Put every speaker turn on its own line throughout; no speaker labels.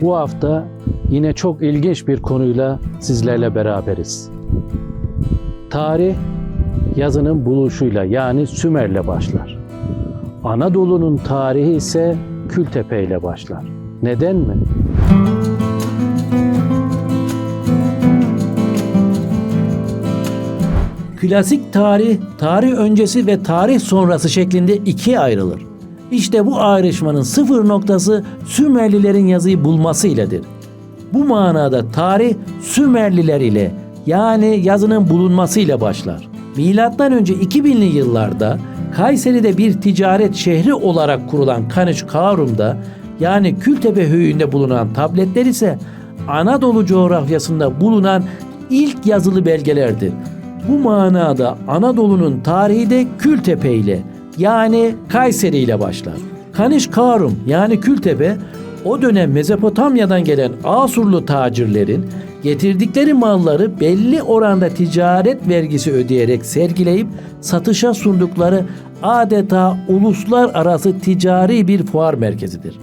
Bu hafta yine çok ilginç bir konuyla sizlerle beraberiz. Tarih yazının buluşuyla yani Sümer'le başlar. Anadolu'nun tarihi ise Kültepe ile başlar. Neden mi?
Klasik tarih, tarih öncesi ve tarih sonrası şeklinde ikiye ayrılır. İşte bu ayrışmanın sıfır noktası Sümerlilerin yazıyı bulması iledir. Bu manada tarih Sümerliler ile yani yazının bulunması ile başlar. Milattan önce 2000'li yıllarda Kayseri'de bir ticaret şehri olarak kurulan Kanış Karum'da yani Kültepe höyüğünde bulunan tabletler ise Anadolu coğrafyasında bulunan ilk yazılı belgelerdir. Bu manada Anadolu'nun tarihi de Kültepe ile yani Kayseri ile başlar. Kaniş Karum yani Kültepe o dönem Mezopotamya'dan gelen Asurlu tacirlerin getirdikleri malları belli oranda ticaret vergisi ödeyerek sergileyip satışa sundukları adeta uluslararası ticari bir fuar merkezidir.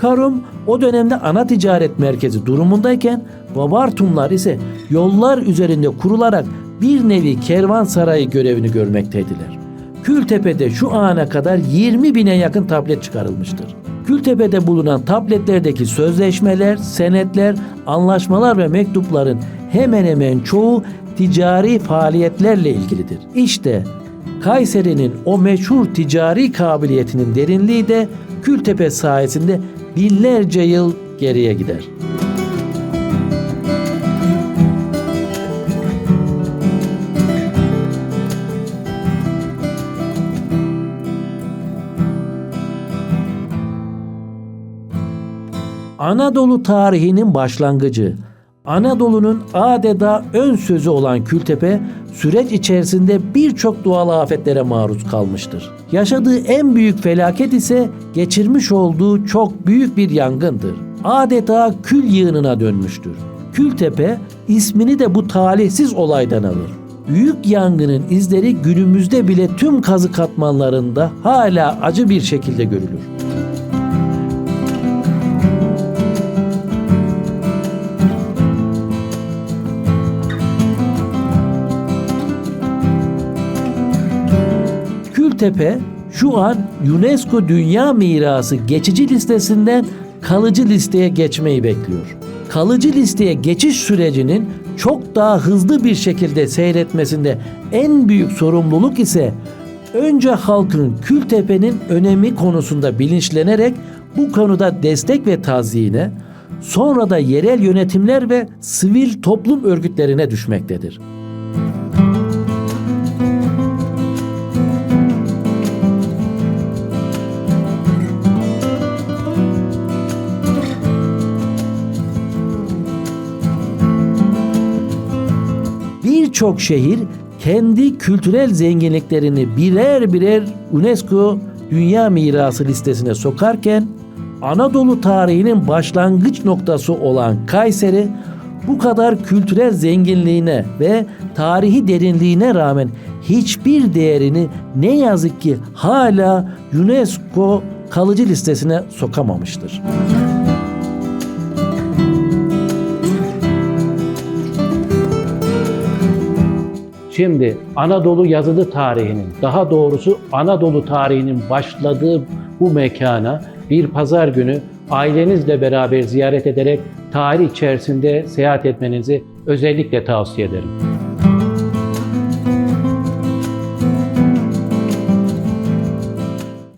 Karum o dönemde ana ticaret merkezi durumundayken Babartumlar ise yollar üzerinde kurularak bir nevi kervansarayı görevini görmekteydiler. Kültepe'de şu ana kadar 20 bine yakın tablet çıkarılmıştır. Kültepe'de bulunan tabletlerdeki sözleşmeler, senetler, anlaşmalar ve mektupların hemen hemen çoğu ticari faaliyetlerle ilgilidir. İşte Kayseri'nin o meşhur ticari kabiliyetinin derinliği de Kültepe sayesinde binlerce yıl geriye gider. Anadolu tarihinin başlangıcı. Anadolu'nun adeta ön sözü olan Kültepe süreç içerisinde birçok doğal afetlere maruz kalmıştır. Yaşadığı en büyük felaket ise geçirmiş olduğu çok büyük bir yangındır. Adeta kül yığınına dönmüştür. Kültepe ismini de bu talihsiz olaydan alır. Büyük yangının izleri günümüzde bile tüm kazı katmanlarında hala acı bir şekilde görülür. Kültepe şu an UNESCO Dünya Mirası geçici listesinden kalıcı listeye geçmeyi bekliyor. Kalıcı listeye geçiş sürecinin çok daha hızlı bir şekilde seyretmesinde en büyük sorumluluk ise önce halkın Kültepe'nin önemi konusunda bilinçlenerek bu konuda destek ve taziyine, sonra da yerel yönetimler ve sivil toplum örgütlerine düşmektedir. Birçok şehir kendi kültürel zenginliklerini birer birer UNESCO Dünya Mirası listesine sokarken Anadolu tarihinin başlangıç noktası olan Kayseri bu kadar kültürel zenginliğine ve tarihi derinliğine rağmen hiçbir değerini ne yazık ki hala UNESCO kalıcı listesine sokamamıştır.
Şimdi Anadolu yazılı tarihinin, daha doğrusu Anadolu tarihinin başladığı bu mekana bir pazar günü ailenizle beraber ziyaret ederek tarih içerisinde seyahat etmenizi özellikle tavsiye ederim.